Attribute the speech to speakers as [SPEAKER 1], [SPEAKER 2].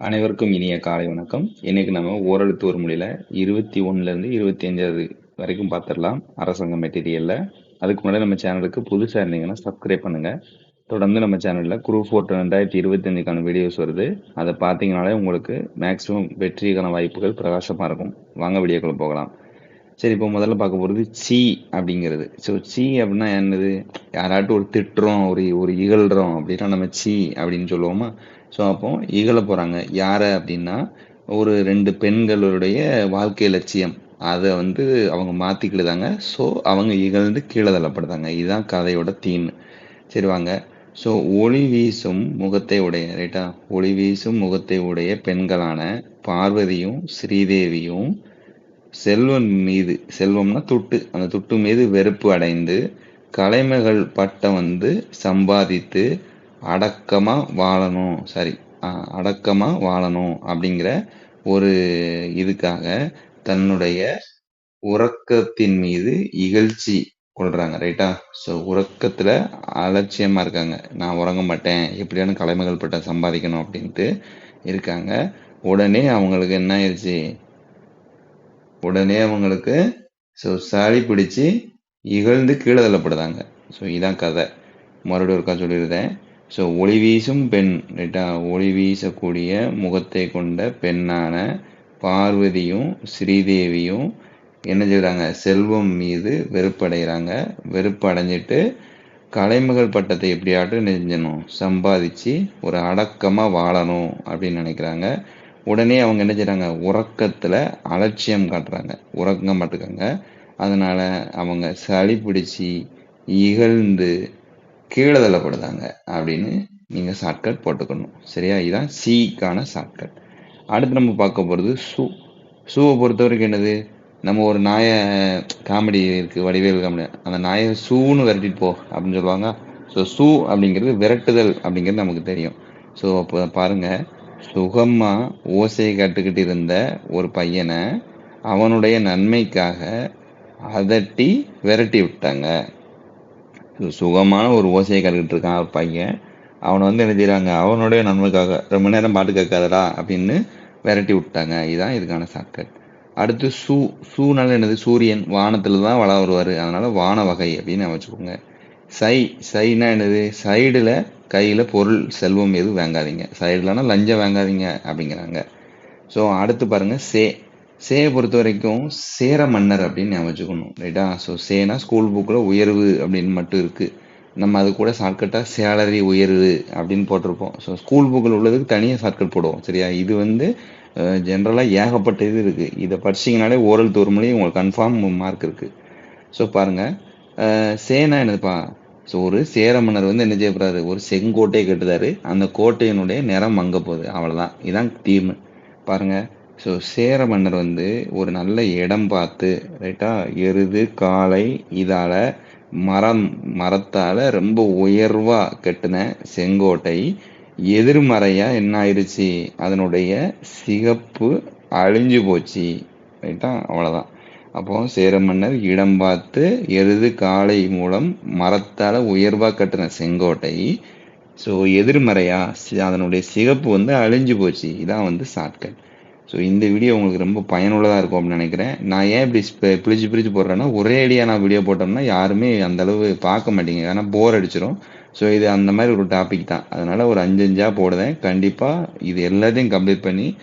[SPEAKER 1] அனைவருக்கும் இனிய காலை வணக்கம். இன்னைக்கு நம்ம ஓரெழுத்து ஒரு மொழியில இருபத்தி ஒன்றுலேருந்து இருந்து இருபத்தி அஞ்சாவது வரைக்கும் பார்த்துடலாம் அரசாங்க மெட்டீரியல்ல அதுக்கு முன்னாடி நம்ம சேனலுக்கு புதுசா இருந்தீங்கன்னா சப்ஸ்கிரைப் பண்ணுங்க. தொடர்ந்து நம்ம சேனல்ல குரூப் ஃபோர் ரெண்டாயிரத்தி இருபத்தி அஞ்சுக்கான வீடியோஸ் வருது. அதை பார்த்தீங்கனாலே உங்களுக்கு மேக்ஸிமம் வெற்றிக்கான வாய்ப்புகள் பிரகாசமா இருக்கும். வாங்க வீடியோக்குள்ள போகலாம். சரி இப்போ முதல்ல பார்க்க போகிறது சி அப்படிங்கிறது. ஸோ சி அப்படின்னா என்னது? யாராட்டும் ஒரு திட்டுறோம் ஒரு ஒரு இகழ்கிறோம் அப்படின்னா நம்ம சி அப்படின்னு சொல்லுவோமா? ஸோ அப்போ இகழ போகிறாங்க யாரை அப்படின்னா ஒரு ரெண்டு பெண்களுடைய வாழ்க்கை லட்சியம். அதை வந்து அவங்க மாற்றிக்கிடுதாங்க ஸோ அவங்க இகழ்ந்து கீழே தள்ளப்படுதாங்க. இதுதான் கதையோட தீம் சரி வாங்க. ஸோ ஒளி வீசும் முகத்தை உடைய ரைட்டா ஒளி வீசும் முகத்தை உடைய பெண்களான பார்வதியும் ஸ்ரீதேவியும் செல்வம் மீது செல்வம்னா துட்டு. அந்த துட்டு மீது வெறுப்பு அடைந்து கலைமகள் பட்டம் வந்து சம்பாதித்து அடக்கமாக வாழணும். சாரி அடக்கமாக வாழணும் அப்படிங்கிற ஒரு இதுக்காக தன்னுடைய உறக்கத்தின் மீது இகழ்ச்சி கொள்றாங்க ரைட்டா ஸோ உறக்கத்தில் அலட்சியமாக இருக்காங்க. நான் உறங்க மாட்டேன் எப்படியான கலைமகள் பட்டம் சம்பாதிக்கணும் அப்படின்ட்டு இருக்காங்க. உடனே அவங்களுக்கு என்ன ஆயிடுச்சு உடனே அவங்களுக்கு ஸோ சளி பிடிச்சு இகழ்ந்து கீழே தள்ளப்படுதாங்க ஸோ இதான் கதை. மறுபடியும் ஒருக்கா சொல்லியிருந்தேன். ஸோ ஒளி வீசும் பெண் ரைட்டா ஒளி வீசக்கூடிய முகத்தை கொண்ட பெண்ணான பார்வதியும் ஸ்ரீதேவியும் என்ன செய்கிறாங்க செல்வம் மீது வெறுப்படைகிறாங்க. வெறுப்பு அடைஞ்சிட்டு கலைமகள் பட்டத்தை எப்படியாட்டும் நெஞ்சணும் சம்பாதிச்சு ஒரு அடக்கமாக வாழணும் அப்படின்னு நினைக்கிறாங்க. உடனே அவங்க என்ன செய்கிறாங்க உறக்கத்துல அலட்சியம் காட்டுறாங்க. உறங்க மாட்டுக்காங்க அதனால அவங்க சளி பிடிச்சி இகழ்ந்து கீழே தள்ளப்படுதாங்க அப்படின்னு நீங்க ஷார்ட்கட் போட்டுக்கணும். சரியா? இதுதான் சிக்கான ஷார்ட்கட் அடுத்து நம்ம பார்க்க போறது ஷூ ஷூவை பொறுத்த வரைக்கும் என்னது? நம்ம ஒரு நாயை காமெடி இருக்கு வடிவேல் காமெடி அந்த நாயை ஷூன்னு விரட்டிட்டு போ அப்படின்னு சொல்லுவாங்க. ஸோ ஷூ அப்படிங்கிறது விரட்டுதல் அப்படிங்கிறது நமக்கு தெரியும். ஸோ அப்போ பாருங்க. சுகமாக ஓசை கட்டுக்கிட்டு இருந்த ஒரு பையனை அவனுடைய நன்மைக்காக அதட்டி விரட்டி விட்டாங்க. சுகமான ஒரு ஓசையை கட்டுக்கிட்டு இருக்கான் ஒரு பையன். அவனை வந்து என்ன அவனுடைய நன்மைக்காக ரொம்ப நேரம் பாட்டு கேட்காதடா அப்படின்னு விரட்டி விட்டாங்க. இதுதான் இதுக்கான சாக்கட். அடுத்து சூ சூனால என்னது? சூரியன் வானத்தில் தான் வள வருவார். அதனால் வான வகை அப்படின்னு வச்சுக்கோங்க சை சைனா என்னது? சைடில் கையில் பொருள் செல்வம் எதுவும் வாங்காதீங்க. சைடில்னா லஞ்சம் வாங்காதீங்க அப்படிங்கிறாங்க. ஸோ அடுத்து பாருங்கள் சே சேயை பொறுத்த வரைக்கும் சேர மன்னர் அப்படின்னு அமைச்சுக்கணும் ரைட்டா ஸோ சேனா ஸ்கூல் புக்கில் உயர்வு அப்படின்னு மட்டும் இருக்குது நம்ம அது கூட ஷார்ட்கட்டாக சேலரி உயர்வு அப்படின்னு போட்டிருப்போம். ஸோ ஸ்கூல் புக்கில் உள்ளதுக்கு தனியாக ஷார்ட்கட் போடுவோம் சரியா? இது வந்து ஜென்ரலாக ஏகப்பட்ட இது இருக்குது இதை படிச்சிங்கனாலே ஓரல் தோறுமொழி உங்களுக்கு கன்ஃபார்ம் மார்க் இருக்குது ஸோ பாருங்கள் சேனா என்னதுப்பா? ஸோ ஒரு சேர மன்னர் வந்து என்ன செய்யப்படுறாரு ஒரு செங்கோட்டையை கட்டுதாரு அந்த கோட்டையினுடைய நிறம் மங்க போகுது. அவ்வளோதான் இதான் தீம். பாருங்க. ஸோ சேர மன்னர் வந்து ஒரு நல்ல இடம் பார்த்து ரைட்டா எருது காளை இதால மரம் மரத்தால ரொம்ப உயர்வா கட்டின செங்கோட்டை எதிர்மறையா என்ன ஆயிடுச்சு அதனுடைய சிகப்பு அழிஞ்சு போச்சு. ரைட்டா அவ்வளோதான் அப்போ சேர மன்னர் இடம் பார்த்து எருது காளை மூலம் மரத்தால் உயர்வா கட்டின செங்கோட்டை ஸோ எதிர்மறையா? அதனுடைய சிகப்பு வந்து அழிஞ்சு போச்சு. இதான் வந்து ஷார்ட்கட் ஸோ இந்த வீடியோ உங்களுக்கு ரொம்ப பயனுள்ளதாக இருக்கும் அப்படின்னு நினைக்கிறேன். நான் ஏன் இப்படி பிரிச்சு பிரிச்சு போடுறேன்னா ஒரே அடியாக நான் வீடியோ போட்டோம்னா யாருமே அந்த அளவு பார்க்க மாட்டீங்க. ஏன்னா போர் அடிச்சிடும் ஸோ இது அந்த மாதிரி ஒரு டாபிக் தான். அதனால ஒரு அஞ்சு போடுவேன் கண்டிப்பாக இது எல்லாத்தையும் கம்ப்ளீட் பண்ணி